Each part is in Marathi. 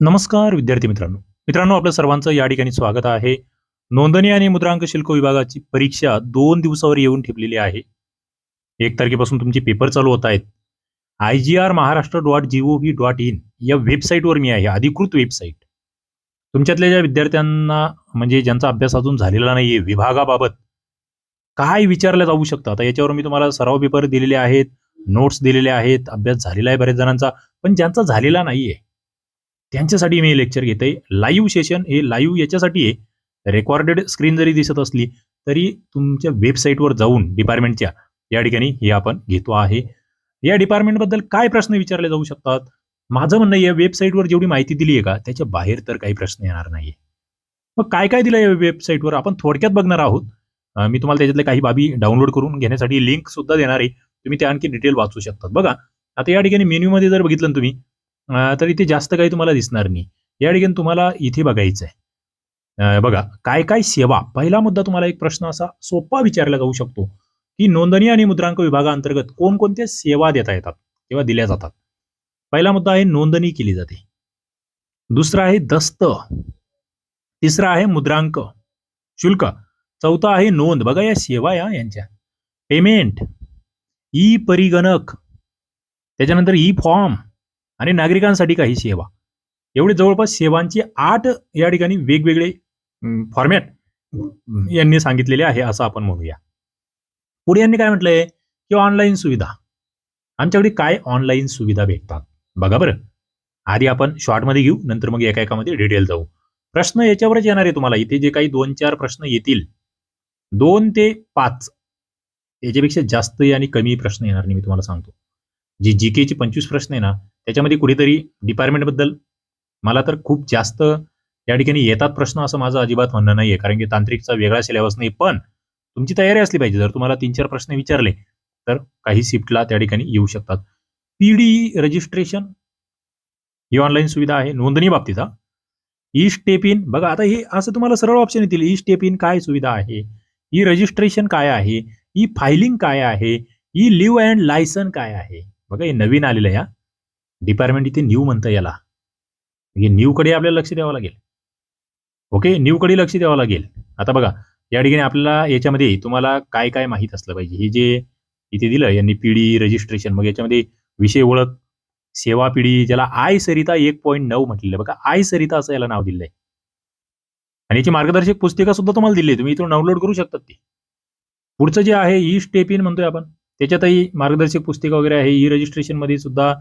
नमस्कार विद्यार्थी मित्रांनो. मित्रांनो आपलं सर्वांचं या ठिकाणी स्वागत आहे. नोंदणी आणि मुद्रांक शुल्क विभागाची परीक्षा दोन दिवसावर येऊन ठेपलेली आहे. एक तारखेपासून तुमचे पेपर चालू होत आहेत. I G R Maharashtra dot G O V dot in या वेबसाईटवर मी आहे अधिकृत वेबसाईट. तुमच्यातल्या ज्या विद्यार्थ्यांना म्हणजे ज्यांचा अभ्यास अजून झालेला नाही आहे विभागाबाबत काय विचारलं जाऊ शकतं? आता याच्यावर मी तुम्हाला सराव पेपर दिलेले आहेत नोट्स दिलेले आहेत अभ्यास झालेला आहे बऱ्याच जणांचा पण ज्यांचा झालेला नाही आहे त्यांच्यासाठी मी लेक्चर घेते लाईव्ह सेशन हे लाईव्ह याच्यासाठी आहे. रेकॉर्डेड स्क्रीन जरी दिसत असली तरी तुमच्या वेबसाईटवर जाऊन डिपार्टमेंटच्या या ठिकाणी हे आपण घेतो आहे. या डिपार्टमेंटबद्दल काय प्रश्न विचारले जाऊ शकतात? माझं म्हणणं या वेबसाईटवर जेवढी माहिती दिली आहे का त्याच्या बाहेर तर काही प्रश्न येणार नाही मग काय काय दिलं या वेबसाईटवर आपण थोडक्यात बघणार आहोत. मी तुम्हाला त्याच्यातल्या काही बाबी डाउनलोड करून घेण्यासाठी लिंक सुद्धा देणार आहे. तुम्ही ते आणखी डिटेल वाचू शकतात. बघा आता या ठिकाणी मेन्यूमध्ये जर बघितलं तुम्ही तर इथे जास्त काही तुम्हाला दिसणार नाही. या ठिकाणी तुम्हाला इथे बघायचं आहे बघा काय काय सेवा? पहिला मुद्दा तुम्हाला एक प्रश्न असा सोपा विचारला जाऊ शकतो की नोंदणी आणि मुद्रांक विभागाअंतर्गत कोणकोणत्या सेवा देता येतात किंवा दिल्या जातात? पहिला मुद्दा आहे नोंदणी केली जाते. दुसरा आहे दस्त. तिसरा आहे मुद्रांक. शुल्क. चौथा आहे नोंद. बघा या सेवा या यांच्या. पेमेंट. ई परिगणक त्याच्यानंतर ई फॉर्म आणि नागरिकांसाठी काही सेवा. एवढे जवळपास सेवांची आठ या ठिकाणी वेगवेगळे फॉर्मॅट यांनी सांगितलेले आहे असं आपण म्हणूया. पुढे यांनी काय म्हटलंय? की ऑनलाईन सुविधा. आमच्याकडे काय ऑनलाईन सुविधा भेटतात? बघा बरं. आधी आपण शॉर्टमध्ये घेऊ नंतर मग एका एकामध्ये डिटेल जाऊ. प्रश्न याच्यावरच येणार आहे तुम्हाला. इथे जे काही दोन चार प्रश्न येतील दोन ते पाच याच्यापेक्षा जास्त आणि कमी प्रश्न येणार नाही मी तुम्हाला सांगतो. जी जी केचे पंचवीस प्रश्न आहे ना त्याच्यामध्ये कुठेतरी डिपार्टमेंटबद्दल मला तर खूप जास्त या ठिकाणी येतात प्रश्न असं माझं अजिबात म्हणणं नाहीये कारण की तांत्रिकचा वेगळा सिलेबस नाही पण तुमची तयारी असली पाहिजे. जर तुम्हाला तीन चार प्रश्न विचारले तर काही शिफ्टला त्या ठिकाणी येऊ शकतात. पीडी रजिस्ट्रेशन ही ऑनलाईन सुविधा आहे नोंदणी बाबतीत हा. ई स्टेप इन बघा आता हे असं तुम्हाला सरळ ऑप्शन येतील. ई स्टेप इन काय सुविधा आहे? ई रजिस्ट्रेशन काय आहे? ई फायलिंग काय आहे? ई लिव्ह अँड लायसन काय आहे? बघा हे नवीन आलेलं ह्या डिपार्टमेंट इथे न्यू म्हणतं याला. म्हणजे न्यू कडे आपल्याला लक्ष द्यावं लागेल. ओके न्यू कडे लक्ष द्यावं लागेल. आता बघा या ठिकाणी आपल्याला याच्यामध्ये तुम्हाला काय काय माहीत असलं पाहिजे. हे जे इथे दिलं यांनी पिढी रजिस्ट्रेशन मग याच्यामध्ये विषय ओळख सेवा पिढी ज्याला आय सरिता एक पॉईंट नऊ म्हटलेलं आहे. बघा आय सरिता असं याला नाव दिलंय. आणि याची मार्गदर्शक पुस्तिका सुद्धा तुम्हाला दिली आहे. तुम्ही इथून डाउनलोड करू शकतात ती. पुढचं जे आहे ई स्टेप इन म्हणतोय आपण. त्याच्यातही मार्गदर्शक पुस्तिका वगैरे आहे. ई रजिस्ट्रेशनमध्ये सुद्धा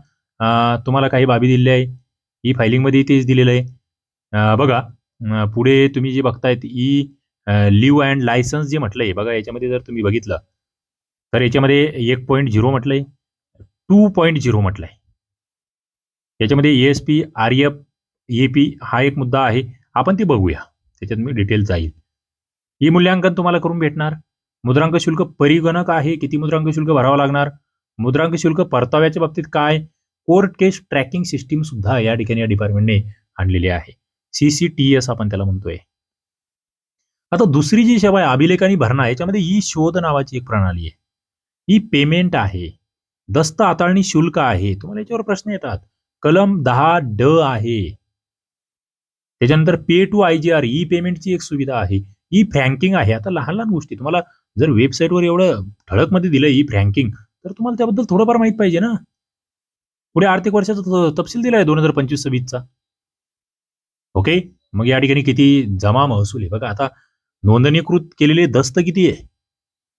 तुम्हाला काही बाबी दिलेल्या आहे. ई फायलिंगमध्ये तेच दिलेलं आहे. बघा पुढे तुम्ही जे बघतायत ई लिव्ह अँड लायसन्स जे म्हटलंय बघा याच्यामध्ये जर तुम्ही बघितलं तर याच्यामध्ये एक पॉईंट झिरो म्हटलंय टू पॉईंट झिरो म्हटलंय. याच्यामध्ये S P R F A P हा एक मुद्दा आहे. आपण ते बघूया. त्याच्यात मी डिटेल जाईल. ई मूल्यांकन तुम्हाला करून भेटणार. मुद्रांक शुल्क परिगणक आहे. किती मुद्रांक शुल्क भरावं लागणार? मुद्रांक शुल्क परताव्याच्या बाबतीत काय? कोर्ट केस ट्रॅकिंग सिस्टीम सुद्धा या ठिकाणी या डिपार्टमेंटने आणलेली आहे. सीसीटीएस आपण त्याला म्हणतोय. आता दुसरी जी सेवा आहे अभिलेखानी भरणा याच्यामध्ये ई शोध नावाची एक प्रणाली आहे. ई पेमेंट आहे. दस्त हाताळणी शुल्क आहे. तुम्हाला याच्यावर प्रश्न येतात. कलम दहा ड आहे. त्याच्यानंतर pay to I G R E पेमेंटची एक सुविधा आहे. ई फ्रँकिंग आहे. आता लहान लहान गोष्टी. तुम्हाला जर वेबसाईटवर एवढं ठळकमध्ये दिलं ई फ्रँकिंग तर तुम्हाला त्याबद्दल थोडंफार माहीत पाहिजे ना. पुढे आर्थिक वर्षाचा तपशील तपशील दिलाय दोन हजार पंचवीस सव्वीसचा. ओके मग या ठिकाणी किती जमा महसूल आहे? बघा आता नोंदणीकृत केलेले दस्त किती आहे?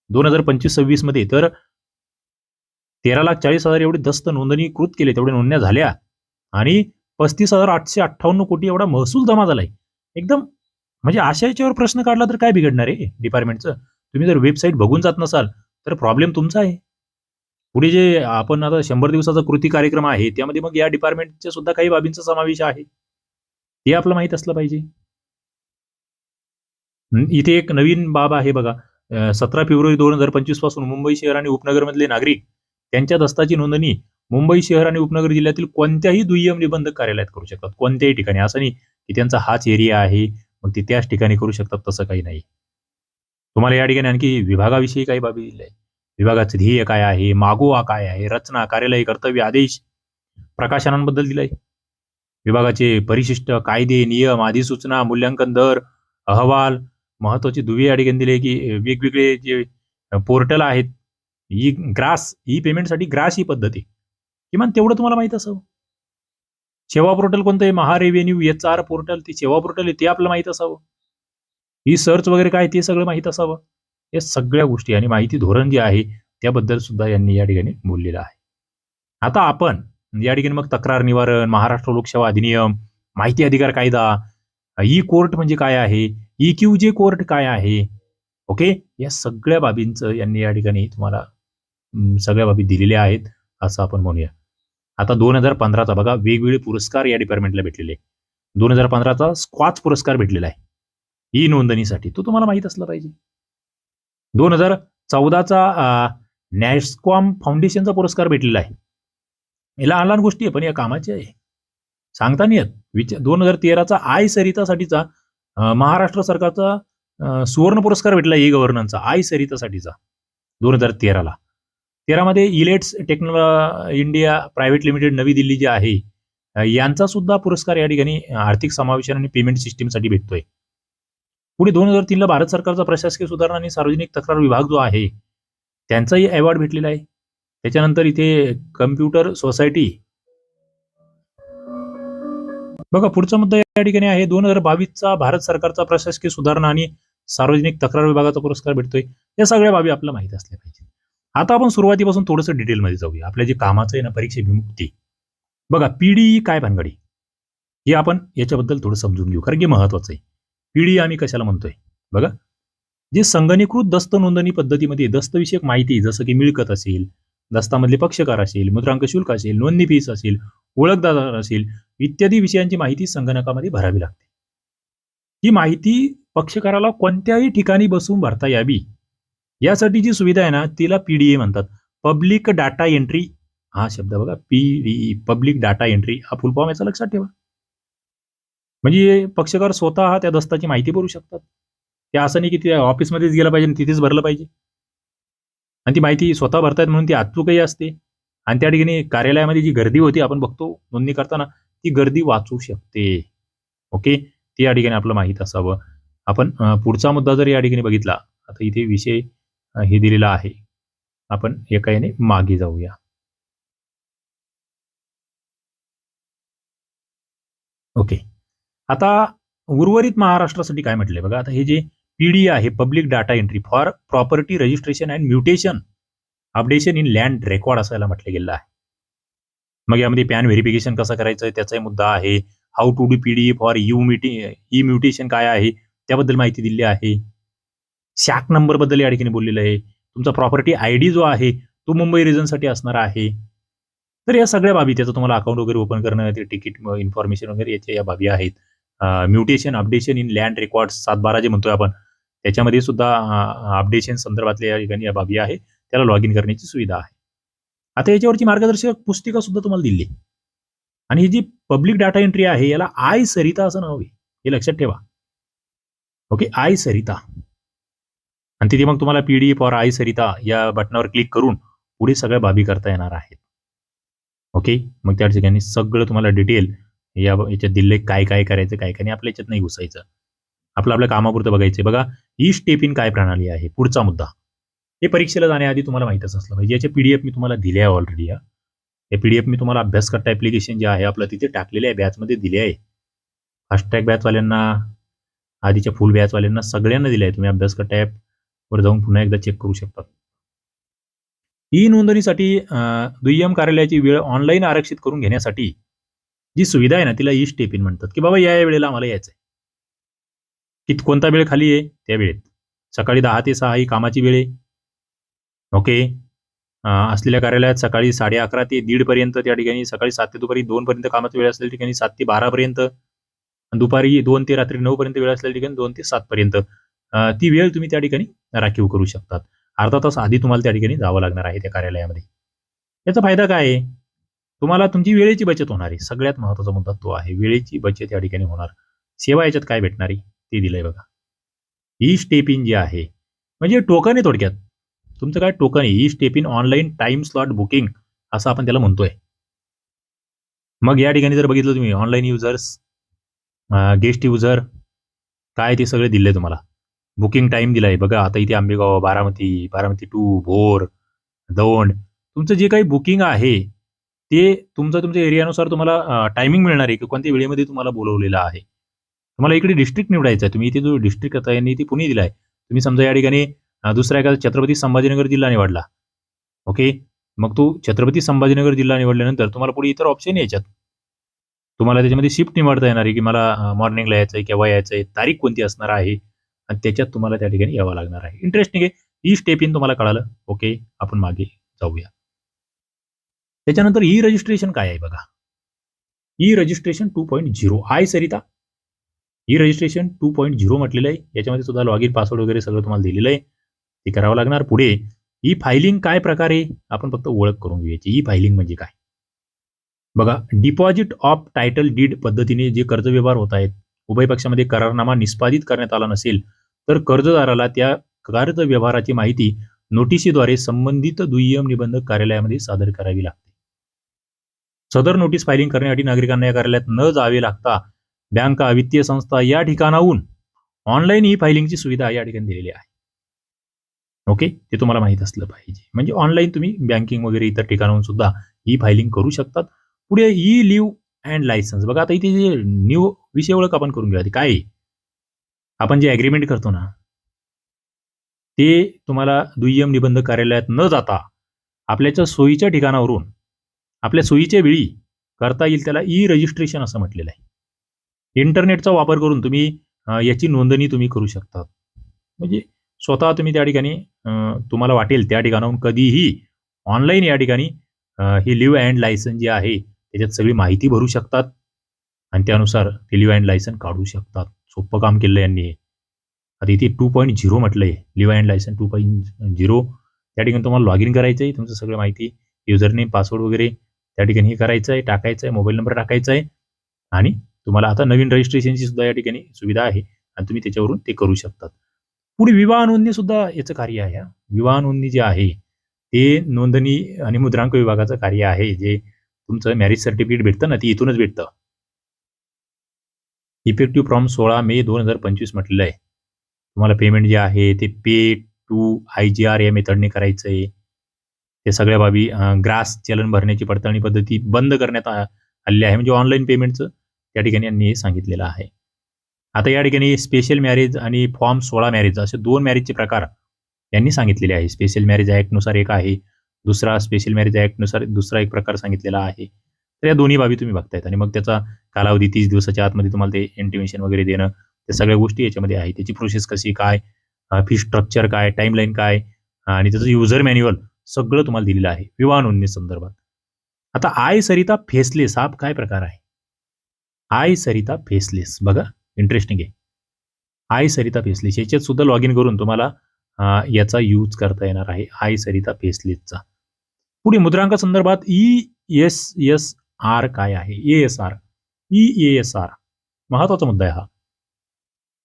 दोन हजार पंचवीस सव्वीसमध्ये तर तेरा लाख चाळीस हजार एवढे दस्त नोंदणीकृत केले तेवढे नोंदण्या झाल्या. आणि पस्तीस हजार आठशे अठ्ठावन्न कोटी एवढा महसूल जमा झालाय. एकदम म्हणजे आशयाच्यावर प्रश्न काढला तर काय बिघडणार आहे डिपार्टमेंटचं तुम्ही जर वेबसाईट बघून जात नसाल तर प्रॉब्लेम तुमचा आहे. पुढे जे आपण आता शंभर दिवसाचा कृती कार्यक्रम आहे त्यामध्ये मग या डिपार्टमेंटच्या सुद्धा काही बाबींचा समावेश आहे. ते आपलं माहीत असलं पाहिजे. इथे एक नवीन बाब आहे बघा. सतरा फेब्रुवारी दोन हजार पंचवीसपासून मुंबई शहर आणि उपनगरमधले नागरिक त्यांच्या दस्ताची नोंदणी मुंबई शहर आणि उपनगर जिल्ह्यातील कोणत्याही दुय्यम निबंधक कार्यालयात करू शकतात. कोणत्याही ठिकाणी. असं नाही की त्यांचा हाच एरिया आहे मग ते त्याच ठिकाणी करू शकतात तसं काही नाही. तुम्हाला या ठिकाणी आणखी विभागाविषयी काही बाबी दिल्या आहे विभागाचं ध्येय काय आहे? मागोवा काय आहे? रचना कार्यालय कर्तव्य आदेश प्रकाशनांबद्दल दिलंय. विभागाचे परिशिष्ट कायदे नियम अधिसूचना मूल्यांकन दर अहवाल महत्वाची दुवे या ठिकाणी दिले की वेगवेगळे जे पोर्टल आहेत ई ग्रास ई पेमेंटसाठी ग्रास ही पद्धत आहे. किमान तेवढं तुम्हाला माहीत असावं. सेवा पोर्टल कोणतं आहे? Maha revenue H R portal ते सेवा पोर्टल आहे ते आपल्याला माहीत असावं. ही सर्च वगैरे काय ते सगळं माहीत असावं? या सगळ्या गोष्टी आणि माहिती धोरण जे आहे त्याबद्दल सुद्धा यांनी या ठिकाणी बोललेलं आहे. आता आपण या ठिकाणी मग तक्रार निवारण महाराष्ट्र लोकसेवा अधिनियम माहिती अधिकार कायदा ई कोर्ट म्हणजे काय आहे ई क्यू जे कोर्ट काय आहे ओके? या सगळ्या बाबींचं यांनी या ठिकाणी तुम्हाला सगळ्या बाबी दिलेल्या आहेत असं आपण म्हणूया. आता दोन हजार पंधराचा बघा वेगवेगळे पुरस्कार या डिपार्टमेंटला भेटलेले दोन हजार पंधराचा स्क्वाच पुरस्कार भेटलेला आहे. ई नोंदणीसाठी. तो तुम्हाला माहीत असला पाहिजे. दोन हजार चौदाचा नॅशकॉम फाउंडेशनचा पुरस्कार भेटलेला आहे. याला लहान लहान गोष्टी आहे पण या कामाच्या आहे. सांगता नाही येत. विचार दोन हजार तेराचा आय सरितासाठीचा महाराष्ट्र सरकारचा सुवर्ण पुरस्कार भेटला ई गव्हर्नन्सचा आय सरितासाठीचा. दोन हजार तेराला. तेरामध्ये Elets technology India private limited Navi Delhi जे आहे यांचा सुद्धा पुरस्कार या ठिकाणी आर्थिक समावेशन आणि पेमेंट सिस्टीमसाठी भेटतोय. पुढे दोन हजार तीनला भारत सरकारचा प्रशासकीय सुधारणा आणि सार्वजनिक तक्रार विभाग जो आहे त्यांचाही अवॉर्ड भेटलेला आहे. त्याच्यानंतर इथे कम्प्युटर सोसायटी बघा पुढचा मुद्दा या ठिकाणी आहे. दोन हजार बावीसचा भारत सरकारचा प्रशासकीय सुधारणा आणि सार्वजनिक तक्रार विभागाचा पुरस्कार भेटतोय. या सगळ्या बाबी आपल्याला माहीत असल्या पाहिजे आता आपण सुरुवातीपासून थोडंसं डिटेलमध्ये जाऊया. आपल्या जे कामाचं आहे ना परीक्षा विमुक्ती. बघा पीडीई काय भानगडी? हे आपण याच्याबद्दल थोडं समजून घेऊ कारण की महत्वाचं आहे. पिढी आम्ही कशाला म्हणतोय? बघा. जे संगणीकृत दस्त नोंदणी पद्धतीमध्ये दस्तविषयक माहिती जसं की मिळकत असेल दस्तामधले पक्षकार असेल मुद्रांक शुल्क असेल नोंदणी फीस असेल ओळखदार असेल इत्यादी विषयांची माहिती संगणकामध्ये भरावी लागते. ही माहिती पक्षकाराला कोणत्याही ठिकाणी बसून भरता यावी यासाठी जी सुविधा आहे ना तिला पीडीए म्हणतात. पब्लिक डाटा एंट्री हा शब्द बघा पीडीई पब्लिक डाटा एंट्री हा फुल फॉर्म याचा लक्षात ठेवा. म्हणजे पक्षकार स्वतः त्या दस्ताची माहिती भरू शकतात. ते असं नाही की ते ऑफिसमध्येच गेलं पाहिजे आणि तिथेच भरलं पाहिजे. आणि ती माहिती स्वतः भरतायत म्हणून ती अचूकही असते. आणि त्या ठिकाणी कार्यालयामध्ये जी गर्दी होती आपण बघतो नोंदणी करताना ती गर्दी वाचू शकते. ओके? ते या ठिकाणी आपलं माहीत असावं. आपण पुढचा मुद्दा जर या ठिकाणी बघितला आता इथे विषय हे दिलेला आहे. आपण एका याने मागे जाऊया. ओके. आता उर्वरित महाराष्ट्रासाठी काय म्हटलंय? बघा आता हे जे पीडी आहे public data entry for property registration and mutation updation in land record असायला म्हटलं गेलं आहे. मग यामध्ये पॅन व्हेरिफिकेशन कसं करायचं त्याचाही मुद्दा आहे. How to do PD for you मिटी ई म्युटेशन काय आहे? त्याबद्दल माहिती दिली आहे. शॅक नंबरबद्दल या ठिकाणी बोललेलं आहे. तुमचा प्रॉपर्टी आय डी जो आहे तो मुंबई रिजनसाठी असणार आहे. तर या सगळ्या बाबी त्याचं तुम्हाला अकाउंट वगैरे ओपन करणं ते तिकीट इन्फॉर्मेशन वगैरे याच्या या बाबी आहेत. Mutation updation in land record सात बारा जे म्हणतोय आपण त्याच्यामध्ये सुद्धा अपडेशन संदर्भातल्या या ठिकाणी या बाबी आहे. त्याला लॉग इन करण्याची सुविधा आहे. आता याच्यावरची मार्गदर्शक पुस्तिका सुद्धा तुम्हाला दिली. आणि ही जी पब्लिक डाटा एंट्री आहे याला आय सरिता असं नाव आहे. हे लक्षात ठेवा. ओके आय सरिता आणि तिथे मग तुम्हाला पीडी फॉर आय सरिता या बटनावर क्लिक करून पुढे सगळ्या बाबी करता येणार आहेत. ओके मग त्या ठिकाणी सगळं तुम्हाला डिटेल या याच्यात दिले काय काय करायचं काय काय नाही आपल्या याच्यात नाही घुसायचं. आपलं आपल्या कामापुरतं बघायचं बघा ही स्टेप इन काय प्रणाली आहे? पुढचा मुद्दा. हे परीक्षेला जाण्याआधी तुम्हाला माहितच असलं पाहिजे. याचे पीडीएफ मी तुम्हाला दिले आहे ऑलरेडी या हे पीडीएफ मी तुम्हाला अभ्यास करता ॲप्लिकेशन जे आहे आपलं तिथे टाकलेले आहे बॅचमध्ये दिले आहे. फास्टॅग बॅचवाल्यांना आधीच्या फुल बॅचवाल्यांना सगळ्यांना दिले आहे. तुम्ही अभ्यास करता ऍप वर जाऊन पुन्हा एकदा चेक करू शकता. ई नोंदणीसाठी दुय्यम कार्यालयाची वेळ ऑनलाईन आरक्षित करून घेण्यासाठी जी सुविधा आहे ना तिला ई स्टेप इन म्हणतात की बाबा या या वेळेला आम्हाला यायचं आहे की कोणता वेळ खाली आहे? त्या वेळेत. सकाळी दहा ते सहा ही कामाची वेळ आहे. ओके? असलेल्या कार्यालयात सकाळी साडे अकरा ते दीड पर्यंत त्या ठिकाणी सकाळी सात ते दुपारी दोनपर्यंत कामाची वेळ असलेल्या ठिकाणी सात ते बारा पर्यंत. दुपारी दोन ते रात्री नऊपर्यंत वेळ असलेल्या ठिकाणी दोन ते सातपर्यंत ती वेळ तुम्ही त्या ठिकाणी राखीव करू शकतात. अर्धा तास आधी तुम्हाला त्या ठिकाणी जावं लागणार आहे त्या कार्यालयामध्ये. याचा फायदा काय आहे? तुम्हाला तुमची वेळेची बचत होणार आहे. सगळ्यात महत्त्वाचा मुद्दा तो आहे. वेळेची बचत या ठिकाणी होणार. सेवा याच्यात काय भेटणार आहे? ते दिलंय बघा. ई स्टेप इन जे आहे म्हणजे टोकन आहे थोडक्यात. तुमचं काय टोकन आहे? E step in online time slot booking असं आपण त्याला म्हणतोय. मग या ठिकाणी जर बघितलं तुम्ही ऑनलाईन युजर्स गेस्ट युजर काय ते सगळे दिले तुम्हाला. बुकिंग टाईम दिलाय. बघा आता इथे आंबेगाव बारामती बारामती टू भोर दौंड. तुमचं जे काही बुकिंग आहे ते तुमचं तुमच्या एरियानुसार तुम्हाला टायमिंग मिळणार आहे की कोणत्या वेळेमध्ये तुम्हाला बोलवलेलं आहे. तुम्हाला इकडे डिस्ट्रिक्ट निवडायचं आहे. तुम्ही इथे जो डिस्ट्रिक्ट आता यांनी ते पुणे दिलाय. तुम्ही समजा या ठिकाणी दुसरा एखादा छत्रपती संभाजीनगर जिल्हा निवडला. ओके? मग तो छत्रपती संभाजीनगर जिल्हा निवडल्यानंतर तुम्हाला पुढे इतर ऑप्शन याच्यात तुम्हाला त्याच्यामध्ये शिफ्ट निवडता येणार आहे की मला मॉर्निंगला यायचं आहे केव्हा यायचं आहे तारीख कोणती असणार आहे? आणि त्याच्यात तुम्हाला त्या ठिकाणी यावं लागणार आहे. इंटरेस्टिंग आहे. ही स्टेप इन तुम्हाला कळालं. ओके? आपण मागे जाऊया. त्याच्यानंतर ई रजिस्ट्रेशन काय आहे बघा? E registration two point zero. I Sarita. E registration two point zero म्हटलेलं आहे. याच्यामध्ये सुद्धा लॉग इन पासवर्ड वगैरे सगळं तुम्हाला दिलेलं आहे. ते करावं लागणार पुढे. ई फायलिंग काय प्रकारे? आपण फक्त ओळख करून घेऊयाची ई फायलिंग म्हणजे काय? बघा डिपॉझिट ऑफ टायटल डीड पद्धतीने जे कर्ज व्यवहार होत आहेत उभय पक्षामध्ये करारनामा निष्पादित करण्यात आला नसेल तर कर्जदाराला त्या कर्ज व्यवहाराची माहिती नोटिसीद्वारे संबंधित दुय्यम निबंधक कार्यालयामध्ये सादर करावी लागते. सदर नोटीस फायलिंग करण्यासाठी नागरिकांना या कार्यालयात न जावे लागता बँका वित्तीय संस्था या ठिकाणाहून ऑनलाईन ई फायलिंगची सुविधा या ठिकाणी दिलेली आहे. ओके ते तुम्हाला माहीत असलं पाहिजे. म्हणजे ऑनलाईन तुम्ही बँकिंग वगैरे इतर ठिकाणाहून सुद्धा ई फायलिंग करू शकतात. पुढे ई लिव्ह अँड लायसन्स बघा आता इथे जे न्यू विषय ओळख आपण करून घेऊया ते काय? आपण जे ॲग्रीमेंट करतो ना ते तुम्हाला दुय्यम निबंध कार्यालयात न जाता आपल्याच्या सोयीच्या ठिकाणावरून आपल्या सोयीच्या वेळी करता येईल त्याला ई रजिस्ट्रेशन असं म्हटलेलं आहे. इंटरनेटचा वापर करून तुम्ही याची नोंदणी तुम्ही करू शकता. म्हणजे स्वतः तुम्ही त्या ठिकाणी तुम्हाला वाटेल त्या ठिकाणाहून कधीही ऑनलाईन या ठिकाणी ही लिव्ह अँड लायसन जे आहे त्याच्यात सगळी माहिती भरू शकतात. आणि त्यानुसार ते लिव्ह अँड लायसन काढू शकतात. सोपं काम केलं यांनी आता इथे टू पॉईंट झिरो म्हटलंय leave and licence two point zero त्या ठिकाणी तुम्हाला लॉग इन करायचं आहे तुमचं सगळं माहिती युजर नेम पासवर्ड वगैरे त्या ठिकाणी हे करायचं आहे टाकायचं आहे मोबाईल नंबर टाकायचा आहे आणि तुम्हाला आता नवीन रजिस्ट्रेशनची सुद्धा या ठिकाणी सुविधा आहे आणि तुम्ही त्याच्यावरून ते करू शकतात. पुढे विवाह नोंदणी सुद्धा याचं कार्य आहे विवाह नोंदणी जे आहे ते नोंदणी आणि मुद्रांक विभागाचं कार्य आहे. जे तुमचं मॅरेज सर्टिफिकेट भेटतं ना ती इथूनच भेटतं. इफेक्टिव्ह फ्रॉम सोळा मे दोन हजार पंचवीस म्हटलेलं आहे तुम्हाला पेमेंट जे आहे ते pay to I G R या मेथडने करायचं आहे या सगळ्या बाबी ग्रास चलन भरण्याची पडताळणी पद्धती बंद करण्यात आलेली आहे. म्हणजे ऑनलाईन पेमेंटचं त्या ठिकाणी यांनी हे सांगितलेलं आहे. आता या ठिकाणी स्पेशल मॅरेज आणि फॉर्म सोळा मॅरेज असे दोन मॅरेजचे प्रकार यांनी सांगितलेले आहे. स्पेशल मॅरेज ॲक्टनुसार एक आहे. दुसरा स्पेशल मॅरेज ॲक्टनुसार दुसरा एक प्रकार सांगितलेला आहे. तर या दोन्ही बाबी तुम्ही बघतायत आणि मग त्याचा कालावधी तीस दिवसाच्या आतमध्ये तुम्हाला ते इंटिमेशन वगैरे देणं त्या सगळ्या गोष्टी याच्यामध्ये आहे. त्याची प्रोसेस कशी काय फी स्ट्रक्चर काय टाईमलाईन काय आणि त्याचं युजर मॅन्युअल सगळं तुम्हाला दिलेलं आहे. विवाह नोंदणी संदर्भात. आता आय सरिता फेसलेस हा काय प्रकार आहे? I Sarita faceless. बघा इंटरेस्टिंग आहे. I Sarita faceless. याच्यात सुद्धा लॉग इन करून तुम्हाला याचा यूज करता येणार आहे. आय सरिता फेसलेसचा. पुढे मुद्रांक संदर्भात ई एस एस आर काय आहे? A S R E S R महत्त्वाचा मुद्दा आहे हा.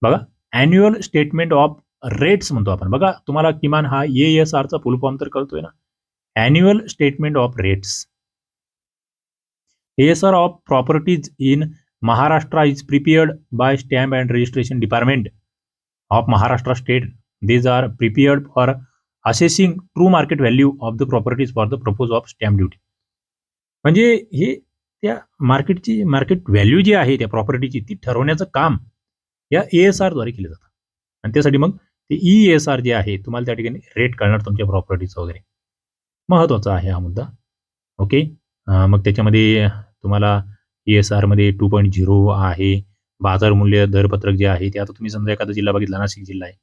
बघा अॅन्युअल स्टेटमेंट ऑफ रेट्स म्हणतो आपण. बघा तुम्हाला किमान हा ए एस आरचा फुल फॉर्म तर कळतोय ना. Annual statement of rates S R of properties in Maharashtra is prepared by stamp and registration department of Maharashtra state these are prepared for assessing true market value of the properties for the purpose of stamp duty म्हणजे हे त्या मार्केटची मार्केट व्हॅल्यू जी आहे त्या प्रॉपर्टीची ती ठरवण्याचं काम या ए एस आरद्वारे केलं जातं. आणि त्यासाठी मग ते ई एस आर जे आहे तुम्हाला त्या ठिकाणी रेट कळणार तुमच्या प्रॉपर्टीचं वगैरे. महत्त्वाचा आहे हा मुद्दा. ओके मग त्याच्यामध्ये तुम्हाला ई एस आरमध्ये टू पॉईंट झिरो आहे. बाजार मूल्य दरपत्रक जे आहे ते आता तुम्ही समजा एखादा जिल्हा बघितला नाशिक जिल्हा आहे.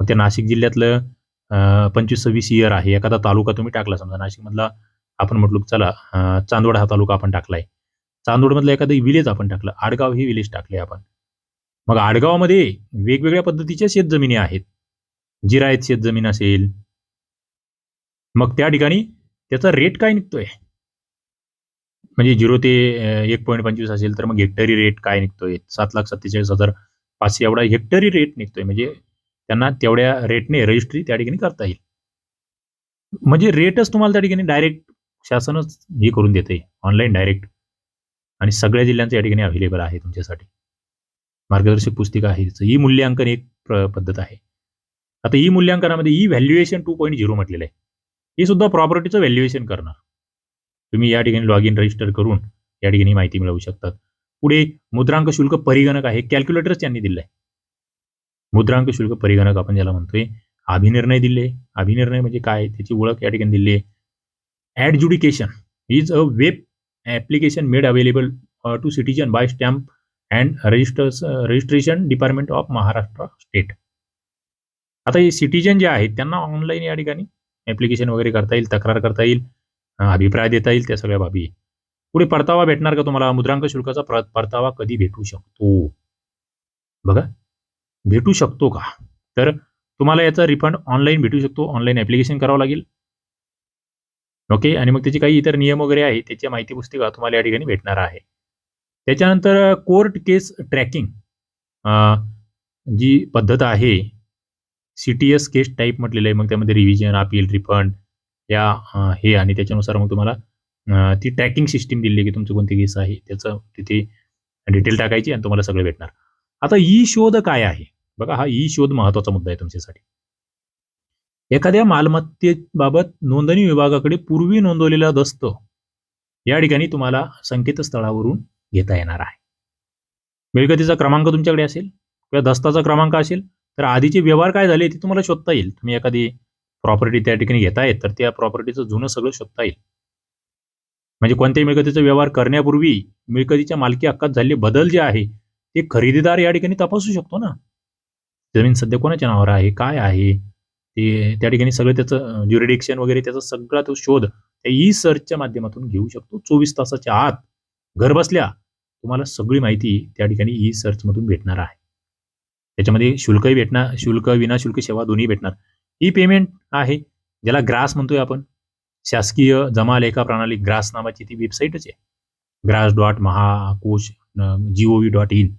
मग त्या नाशिक जिल्ह्यातलं पंचवीस सव्वीस इयर आहे. एखादा तालुका तुम्ही टाकला समजा नाशिकमधला आपण म्हटलो चला चांदवड हा तालुका आपण टाकलाय. चांदवडमधला एखादं विलेज आपण टाकलं आडगाव हे विलेज टाकले आपण. मग आडगावामध्ये वेगवेगळ्या पद्धतीच्या शेतजमिनी आहेत. जिरायत शेतजमीन असेल. मग त्या ठिकाणी त्याचा रेट काय निघतोय? म्हणजे झिरो ते एक पॉईंट पंचवीस असेल तर मग हेक्टरी रेट काय निघतोय? सात लाख सत्तेचाळीस हजार पाचशे एवढा हेक्टरी रेट निघतोय. म्हणजे त्यांना तेवढ्या रेटने रजिस्ट्री त्या ठिकाणी करता येईल. म्हणजे रेटच तुम्हाला त्या ठिकाणी डायरेक्ट शासनच हे करून देते ऑनलाईन डायरेक्ट आणि सगळ्या जिल्ह्यांचं या ठिकाणी अव्हेलेबल आहे तुमच्यासाठी. मार्गदर्शक पुस्तिका आहे तिचं. ई मूल्यांकन एक पद्धत आहे. आता e मूल्यांकनामध्ये e valuation two point zero म्हटलेलं आहे. हे सुद्धा प्रॉपर्टीचं व्हॅल्युएशन करणार. तुम्ही या ठिकाणी लॉग इन रजिस्टर करून या ठिकाणी माहिती मिळवू शकतात. पुढे मुद्रांक शुल्क परिगणक आहे. कॅल्क्युलेटरच त्यांनी दिलं आहे. मुद्रांक शुल्क परिगणक आपण ज्याला म्हणतोय अभिनिर्णय दिले. अभिनिर्णय म्हणजे काय? त्याची ओळख या ठिकाणी दिली आहे. Adjudication is a web application made available to citizen by stamp and registers registration department of Maharashtra state. आता हे सिटीजन जे आहेत त्यांना ऑनलाईन या ठिकाणी ॲप्लिकेशन वगैरे करता येईल तक्रार करता येईल अभिप्राय देता येईल त्या सगळ्या बाबी. पुढे परतावा भेटणार का तुम्हाला? मुद्रांक शुल्काचा परतावा कधी भेटू शकतो? बघा. भेटू शकतो का? तर तुम्हाला याचा रिफंड ऑनलाईन भेटू शकतो. ऑनलाईन ॲप्लिकेशन करावं लागेल. ओके आणि मग त्याचे काही इतर नियम वगैरे आहे त्याची माहिती पुस्तिका तुम्हाला या ठिकाणी भेटणार आहे. त्याच्यानंतर कोर्ट केस ट्रॅकिंग जी पद्धत आहे C T S case type म्हटलेलं आहे मग त्यामध्ये रिव्हिजन अपील रिफंड या हे आणि त्याच्यानुसार मग तुम्हाला ती ट्रॅकिंग सिस्टीम दिली की तुमचं कोणती केस आहे त्याचं तिथे डिटेल टाकायची आणि तुम्हाला सगळं भेटणार. आता ई शोध काय आहे? बघा हा ई शोध महत्त्वाचा मुद्दा आहे तुमच्यासाठी. एखाद्या मालमत्तेबाबत नोंदणी विभागाकडे पूर्वी नोंदवलेला दस्त या ठिकाणी तुम्हाला संकेतस्थळावरून घेता येणार आहे. मिळकतीचा क्रमांक तुमच्याकडे असेल किंवा दस्ताचा क्रमांक असेल तर आधीचे व्यवहार काय झाले ते तुम्हाला शोधता येईल. तुम्ही एखादी प्रॉपर्टी त्या ठिकाणी घेतायत तर त्या प्रॉपर्टीचं जुनं सगळं शोधता येईल. म्हणजे कोणत्याही मिळकतीचा व्यवहार करण्यापूर्वी मिळकतीच्या मालकी हक्कात झालेले बदल जे आहे ते खरेदीदार या ठिकाणी तपासू शकतो ना. जमीन सध्या कोणाच्या नावावर आहे काय आहे ते त्या ठिकाणी सगळं त्याचं ज्युरिडिक्शन वगैरे त्याचा सगळा तो शोध त्या ई सर्चच्या माध्यमातून घेऊ शकतो. चोवीस तासाच्या आत घर बसल्या तुम्हाला सगळी माहिती त्या ठिकाणी ई सर्चमधून भेटणार आहे. त्याच्यामध्ये शुल्कही भेटणार शुल्क विनाशुल्क सेवा दोन्ही भेटणार. ई पेमेंट आहे ज्याला ग्रास म्हणतोय आपण. शासकीय जमा लेखा प्रणाली ग्रास नावाची ती वेबसाईटच आहे. GRAS dot Mahakosh G O V dot in.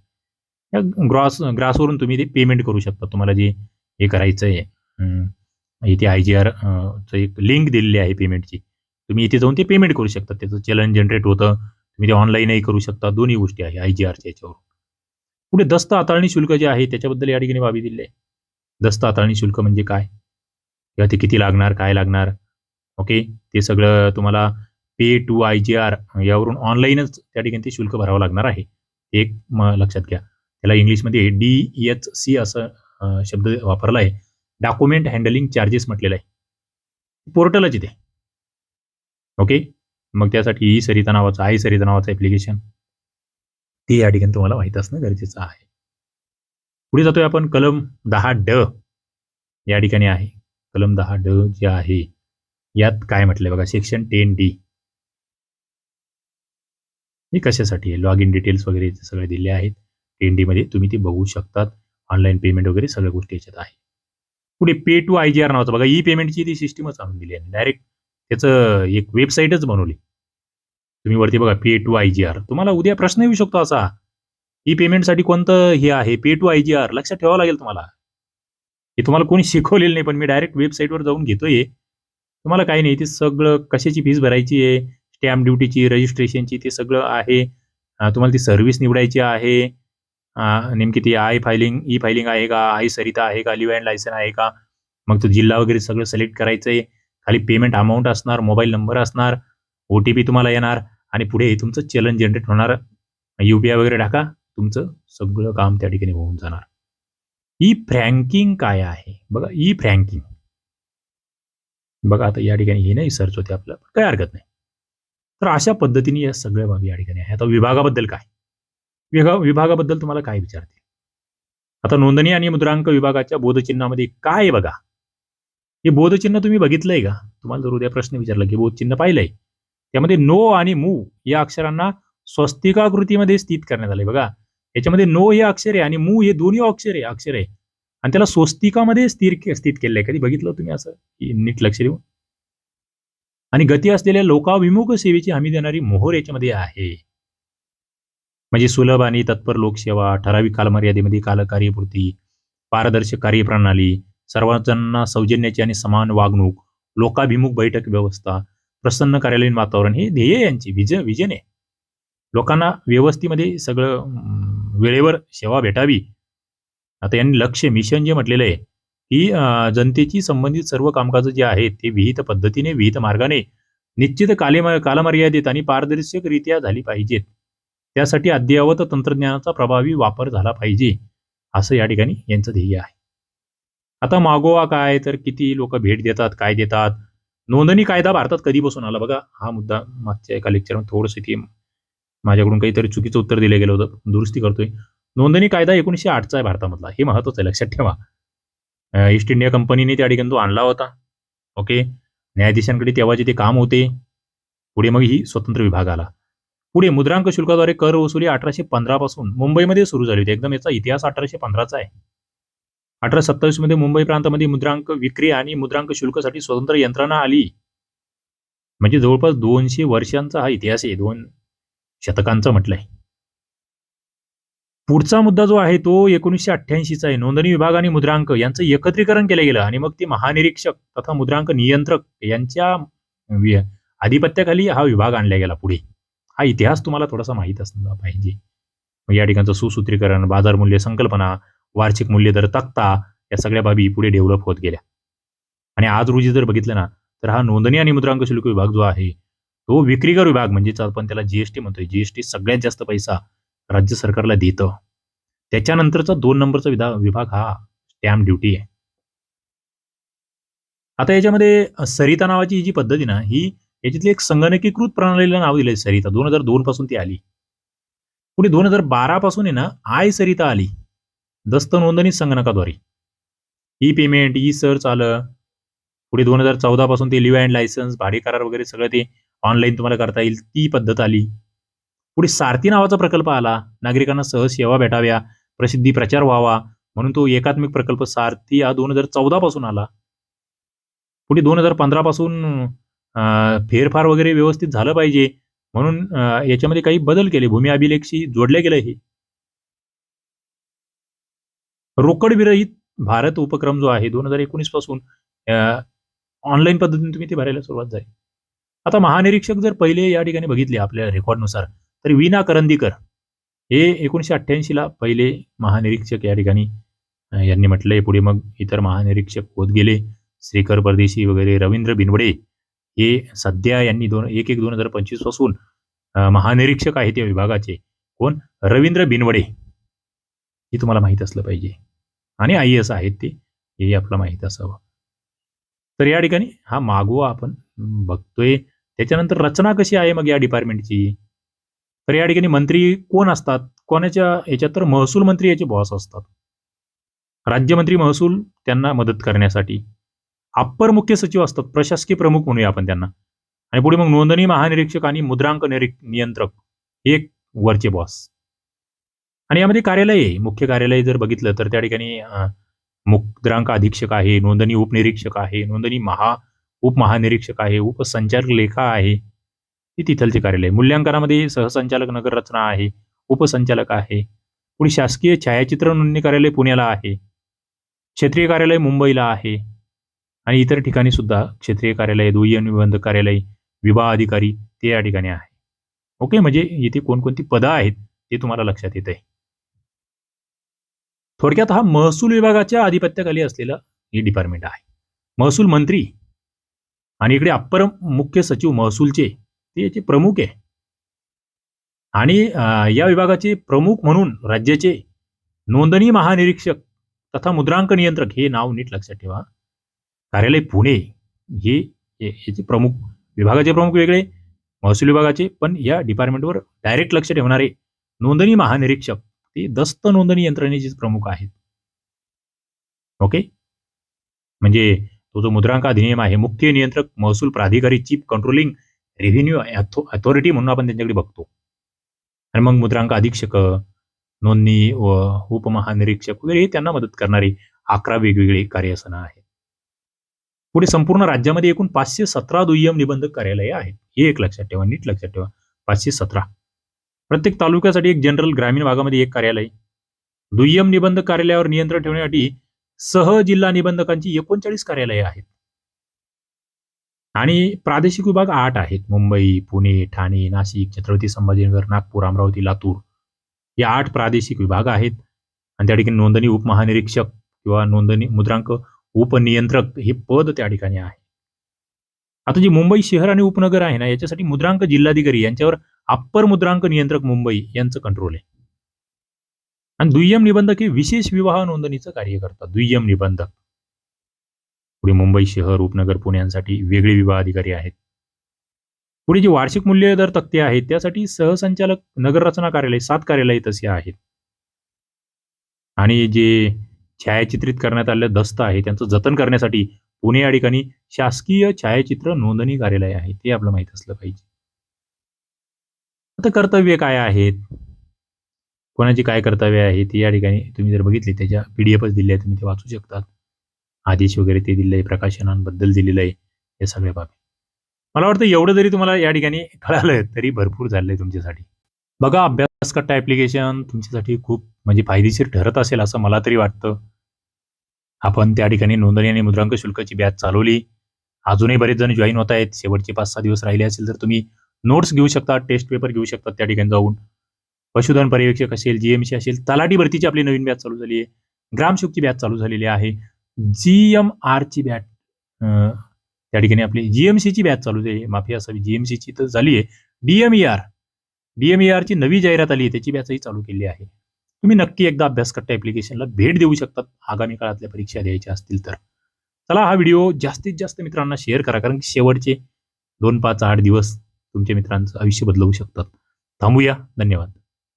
या ग्रास ग्रासवरून तुम्ही ते पेमेंट करू शकता. तुम्हाला जे हे करायचं आहे इथे आय जी आर एक लिंक दिलेली आहे पेमेंटची. तुम्ही इथे जाऊन ते पेमेंट करू शकता. त्याचं चलन जनरेट होतं. तुम्ही ते ऑनलाईनही करू शकता. दोन्ही गोष्टी आहे आय जी आरच्या याच्यावर पुढे दस्त हाताळणी शुल्क जे आहे त्याच्याबद्दल या ठिकाणी बाबी दिली आहे. दस्त हाताळणी शुल्क म्हणजे काय? किंवा ते किती लागणार काय लागणार? ओके ते सगळं तुम्हाला pay to I G R यावरून ऑनलाईनच त्या ठिकाणी ते शुल्क भरावं लागणार आहे. एक म लक्षात घ्या. त्याला इंग्लिशमध्ये डी एच सी असं शब्द वापरला आहे. डॉक्युमेंट हँडलिंग चार्जेस म्हटलेलं आहे. पोर्टलच इथे ओके मग त्यासाठी ई सरिता नावाचं आई सरिता नावाचं ॲप्लिकेशन ते या ठिकाणी तुम्हाला माहीत असणं गरजेचं आहे. पुढे जातोय आपण कलम दहा ड या ठिकाणी आहे. कलम दहा ड जे आहे यात काय म्हटलंय बघा सेक्शन टेन डी हे कशासाठी आहे? लॉग इन डिटेल्स वगैरे सगळे दिले आहेत. टेन डी मध्ये तुम्ही ते बघू शकतात. ऑनलाईन पेमेंट वगैरे सगळ्या गोष्टी याच्यात आहे. पुढे pay to I G R नावाचं बघा ई पेमेंटची ती सिस्टमच आणून दिली आहे. डायरेक्ट त्याचं एक वेबसाईटच बनवली. तुम्ही वरती बघा pay to I G R तुम्हाला उद्या प्रश्न येऊ शकतो असा. E ई पेमेंटसाठी कोणतं हे आहे? Pay to I G R लक्षात ठेवावं लागेल तुम्हाला. हे तुम्हाला कोणी शिकवलेलं नाही पण मी डायरेक्ट वेबसाईटवर जाऊन घेतोय. तुम्हाला काही नाही ते सगळं कशाची फीस भरायची आहे? स्टॅम्प ड्युटीची रजिस्ट्रेशनची ते सगळं आहे. तुम्हाला ती सर्व्हिस निवडायची आहे. नेमकी ती आय फायलिंग ई फायलिंग आहे का? आय सरिता आहे का? लिव्ह अँड लायसन आहे का? मग तो जिल्हा वगैरे सगळं सिलेक्ट करायचं आहे खाली पेमेंट अमाऊंट असणार मोबाईल नंबर असणार. ओ टी पी तुम्हाला येणार. आणि पुढे तुमचं चलन जनरेट होणार. यू पी आय वगैरे टाका. तुमचं सगळं काम त्या ठिकाणी होऊन जाणार. ई फ्रँकिंग काय आहे? बघा ई फ्रँकिंग. बघा आता या ठिकाणी हे नाही सर्च होते आपलं. काही हरकत नाही. तर अशा पद्धतीने या सगळ्या बाबी या ठिकाणी आहे आता विभागाबद्दल काय? विभागा विभागाबद्दल तुम्हाला काय विचारते? आता नोंदणी आणि मुद्रांक विभागाच्या बोधचिन्हामध्ये काय आहे बघा? हे बोधचिन्ह तुम्ही बघितलंय का? तुम्हाला जर उद्या प्रश्न विचारला की बोधचिन्ह पाहिलंय. त्यामध्ये नो आणि मू या अक्षरांना स्वस्तिकाकृतीमध्ये स्थित करण्यात आले. बघा याच्यामध्ये नो हे अक्षर आहे आणि मू हे दोन्ही अक्षर आहे अक्षर आहे. आणि त्याला स्वस्तिकामध्ये स्थिर स्थित केलेलं आहे. कधी बघितलं तुम्ही असं? की नीट लक्ष देऊ आणि गती असलेल्या लोकाभिमुख सेवेची हमी देणारी मोहोर याच्यामध्ये आहे. म्हणजे सुलभ आणि तत्पर लोकसेवा ठराविक कालमर्यादेमध्ये कालकार्यपूर्ती पारदर्शक कार्यप्रणाली सर्वांना सौजन्याची आणि समान वागणूक लोकाभिमुख बैठक व्यवस्था प्रसन्न कार्यालयीन वातावरण हे ध्येय यांची विज विजन. आहे लोकांना व्यवस्थेमध्ये सगळं वेळेवर सेवा भेटावी. आता यांनी लक्ष मिशन जे म्हटलेलं आहे की जनतेची संबंधित सर्व कामकाज जे आहेत ते विहित पद्धतीने विहित मार्गाने निश्चित काले कालमर्यादेत आणि पारदर्शकरित्या झाली पाहिजेत. त्यासाठी अद्ययावत तंत्रज्ञानाचा प्रभावी वापर झाला पाहिजे असं या ठिकाणी यांचं ध्येय आहे. आता मागोवा काय तर किती लोक भेट देतात काय देतात नोंदणी कायदा भारतात कधीपासून आला? बघा हा मुद्दा मागच्या एका लेक्चरमध्ये थोडंसं इथे माझ्याकडून काहीतरी चुकीचं उत्तर दिलं गेलं होतं. दुरुस्ती करतोय. नोंदणी कायदा एकोणीसशे आठचा आहे भारतामधला. हे महत्वाचं आहे. लक्षात ठेवा. ईस्ट इंडिया कंपनीने त्या ठिकाणी तो आणला होता. ओके? न्यायाधीशांकडे तेव्हाचे ते काम होते पुढे मग ही स्वतंत्र विभाग आला. पुढे मुद्रांक शुल्काद्वारे कर वसुली अठराशे पंधरा पासून मुंबईमध्ये सुरू झाली होती. एकदम याचा इतिहास अठराशे पंधराचा आहे. अठरा सत्तावीसमध्ये मुंबई प्रांतामध्ये मुद्रांक विक्री आणि मुद्रांक शुल्कासाठी स्वतंत्र यंत्रणा आली. म्हणजे जवळपास दोनशे वर्षांचा हा इतिहास आहे दोन शतकांचा म्हटलंय. पुढचा मुद्दा जो आहे तो एकोणीसशे अठ्ठ्याऐंशीचा आहे. नोंदणी विभाग आणि मुद्रांक यांचं एकत्रीकरण केलं गेलं आणि मग ते महानिरीक्षक तथा मुद्रांक नियंत्रक यांच्या आधिपत्याखाली हा विभाग आणला गेला पुढे. हा इतिहास तुम्हाला थोडासा माहीत असला पाहिजे. या ठिकाणचं सुसूत्रीकरण बाजार मूल्य संकल्पना वार्षिक मूल्य दर तक्ता या सगळ्या बाबी पुढे डेव्हलप होत गेल्या. आणि आज रोजी जर बघितलं ना तर हा नोंदणी आणि मुद्रांक शुल्क विभाग जो आहे तो विक्रीकर विभाग म्हणजेच आपण त्याला जीएसटी म्हणतोय. जीएसटी सगळ्यात जास्त पैसा राज्य सरकारला देतं. त्याच्यानंतरचा दोन नंबरचा विधा विभाग हा स्टॅम्प ड्युटी आहे. आता याच्यामध्ये सरिता नावाची जी पद्धती ना ही याच्यातली एक संगणकीकृत प्रणालीला नाव दिलंय सरिता. दोन हजार दोन पासून ती आली. पुढे दोन हजार बारा पासून आहे ना आय सरिता आली. दस्त नोंदणी संगणकाद्वारे ई पेमेंट ई सर्च आलं. पुढे दोन हजार चौदा पासून ते लिव्ह अँड लायसन्स भाडे करार वगैरे सगळं ते ऑनलाईन तुम्हाला करता येईल ती पद्धत आली. पुढे सारथी नावाचा प्रकल्प आला. नागरिकांना सहज सेवा भेटाव्या प्रसिद्धी प्रचार व्हावा म्हणून तो एकात्मिक प्रकल्प सारथी हा दोन हजार चौदा पासून आला. पुढे दोन हजार पंधरा पासून फेरफार वगैरे व्यवस्थित झालं पाहिजे म्हणून याच्यामध्ये काही बदल केले. भूमी अभिलेखशी जोडले गेलं हे. रोकड विरहित भारत उपक्रम जो आहे दोन हजार एकोणीसपासून ऑनलाईन पद्धतीने तुम्ही ते भरायला सुरुवात झाली. आता महानिरीक्षक जर पहिले या ठिकाणी बघितले आपल्या रेकॉर्डनुसार तर विना करंदीकर हे एकोणीसशे अठ्ठ्याऐंशीला पहिले महानिरीक्षक या ठिकाणी यांनी म्हटलंय. पुढे मग इतर महानिरीक्षक होत गेले. श्रीकर परदेशी वगैरे रवींद्र बिनवडे हे सध्या यांनी दोन एक एक दोन हजार पंचवीसपासून महानिरीक्षक आहेत या विभागाचे. कोण? रवींद्र बिनवडे. हे तुम्हाला माहीत असलं पाहिजे. आणि आय एस आहेत ते हे आपलं माहीत असावं. तर या ठिकाणी हा मागोवा आपण बघतोय. त्याच्यानंतर रचना कशी आहे मग या डिपार्टमेंटची तर या ठिकाणी मंत्री कोण असतात? कोणाच्या याच्यात तर महसूल मंत्री याचे बॉस असतात. राज्यमंत्री महसूल त्यांना मदत करण्यासाठी. अप्पर मुख्य सचिव असतात प्रशासकीय प्रमुख म्हणूया आपण त्यांना. आणि पुढे मग नोंदणी महानिरीक्षक आणि मुद्रांक निरी- नियंत्रक एक वरचे बॉस आणि यामध्ये कार्यालय आहे. मुख्य कार्यालय जर बघितलं तर त्या ठिकाणी मुद्रांक अधीक्षक आहे नोंदणी उपनिरीक्षक आहे नोंदणी महा उपमहानिरीक्षक आहे उपसंचालक लेखा आहे. ती तिथलचे कार्यालय. मूल्यांकनामध्ये सहसंचालक नगर रचना आहे उपसंचालक आहे. पुणे शासकीय छायाचित्र नोंदणी कार्यालय पुण्याला आहे. क्षेत्रीय कार्यालय मुंबईला आहे. आणि इतर ठिकाणी सुद्धा क्षेत्रीय कार्यालय दुय्य निबंध कार्यालय विभाग अधिकारी ते या ठिकाणी आहे. ओके म्हणजे इथे कोणकोणती पदं आहेत ते तुम्हाला लक्षात येत आहे थोडक्यात हा महसूल विभागाच्या आधिपत्याखाली असलेलं हे डिपार्टमेंट आहे. महसूल मंत्री आणि इकडे अप्पर मुख्य सचिव महसूलचे ते याचे प्रमुख आहे. आणि या विभागाचे प्रमुख म्हणून राज्याचे नोंदणी महानिरीक्षक तथा मुद्रांक नियंत्रक हे नाव नीट लक्षात ठेवा. कार्यालय पुणे हे हे- याचे प्रमुख विभागाचे प्रमुख वेगळे महसूल विभागाचे पण या डिपार्टमेंटवर डायरेक्ट लक्ष ठेवणारे नोंदणी महानिरीक्षक ते दस्त नोंदणी यंत्रणेचे प्रमुख आहेत. ओके म्हणजे तो जो मुद्रांक अधिनियम आहे मुख्य नियंत्रक महसूल प्राधिकारी चीफ कंट्रोलिंग रेव्हेन्यू अथॉरिटी म्हणून आपण त्यांच्याकडे बघतो. आणि मग मुद्रांक अधीक्षक नोंदणी व उपमहानिरीक्षक वगैरे हे त्यांना मदत करणारे अकरा वेगवेगळे कार्यासनं आहेत. पुढे संपूर्ण राज्यामध्ये एकूण पाचशे सतरा दुय्यम निबंधक कार्यालये आहेत. हे एक लक्षात ठेवा नीट लक्षात ठेवा. पाचशे सतरा. प्रत्येक तालुक्यासाठी एक जनरल ग्रामीण भागामध्ये एक कार्यालय. दुय्यम निबंधक कार्यालयावर नियंत्रण ठेवण्यासाठी सह जिल्हा निबंधकांची एकोणचाळीस कार्यालये आहेत. आणि प्रादेशिक विभाग आठ आहेत. मुंबई पुणे ठाणे नाशिक छत्रपती संभाजीनगर नागपूर अमरावती लातूर या आठ प्रादेशिक विभाग आहेत. आणि त्या ठिकाणी नोंदणी उपमहानिरीक्षक किंवा नोंदणी मुद्रांक उपनियंत्रक हे पद त्या ठिकाणी आहे. आता जी मुंबई शहर आणि उपनगर आहे ना याच्यासाठी मुद्रांक जिल्हाधिकारी यांच्यावर अप्पर मुद्रांक नियंत्रक मुंबई यांचं कंट्रोल आहे. आणि दुय्यम निबंधक हे विशेष विवाह नोंदणीचं कार्य करतात. दुय्यम निबंधक. पुढे मुंबई शहर उपनगर पुण्यांसाठी वेगळे विवाह अधिकारी आहेत. पुढे जे वार्षिक मूल्य दर तक्ते आहेत त्यासाठी सहसंचालक नगर रचना कार्यालय सात कार्यालय तसे आहेत. आणि जे छायाचित्रित करण्यात आलेलं दस्त आहे त्यांचं जतन करण्यासाठी पुणे या ठिकाणी शासकीय छायाचित्र नोंदणी कार्यालय आहे ते आपलं माहीत असलं पाहिजे. आता कर्तव्य काय आहेत? कोणाची काय कर्तव्य आहे? ती या ठिकाणी तुम्ही जर बघितले त्याच्या पीडीएफच दिले आहे तुम्ही ते वाचू शकतात. आदेश वगैरे ते दिले आहे प्रकाशनांबद्दल दिलेलं आहे या सगळ्या बाबी. मला वाटतं एवढं जरी तुम्हाला या ठिकाणी कळालं तरी भरपूर झालंय तुमच्यासाठी. बघा अभ्यास कट्टा ॲप्लिकेशन तुमच्यासाठी खूप म्हणजे फायदेशीर ठरत असेल असं मला तरी वाटतं. आपण त्या ठिकाणी नोंदणी आणि मुद्रांक शुल्काची बॅच चालवली. अजूनही बरेच जण जॉईन होत आहेत. शेवटचे पाच सहा दिवस राहिले असेल तर तुम्ही नोट्स घेऊ शकता टेस्ट पेपर घेऊ शकतात त्या ठिकाणी जाऊन. पशुधन पर्यवेक्षक असेल जीएमसी असेल तलाठी भरतीची आपली नवीन बॅच चालू झाली आहे ग्रामशुकची बॅच चालू झालेली आहे. जी एम आरची बॅच त्या ठिकाणी आपली जीएमसीची बॅच चालू झाली माफी असावी जीएमसीची तर झाली आहे डीएमईआर डीएमईआरची नवी जाहिरात आली आहे त्याची बॅचही चालू केली आहे. तुम्ही नक्की एकदा अभ्यास करता भेट देऊ शकतात आगामी काळातल्या परीक्षा द्यायच्या असतील तर. चला हा व्हिडिओ जास्तीत जास्त मित्रांना शेअर करा कारण शेवटचे दोन पाच आठ दिवस तुमच्या मित्रांचं आयुष्य बदलवू शकतात. थांबूया. धन्यवाद.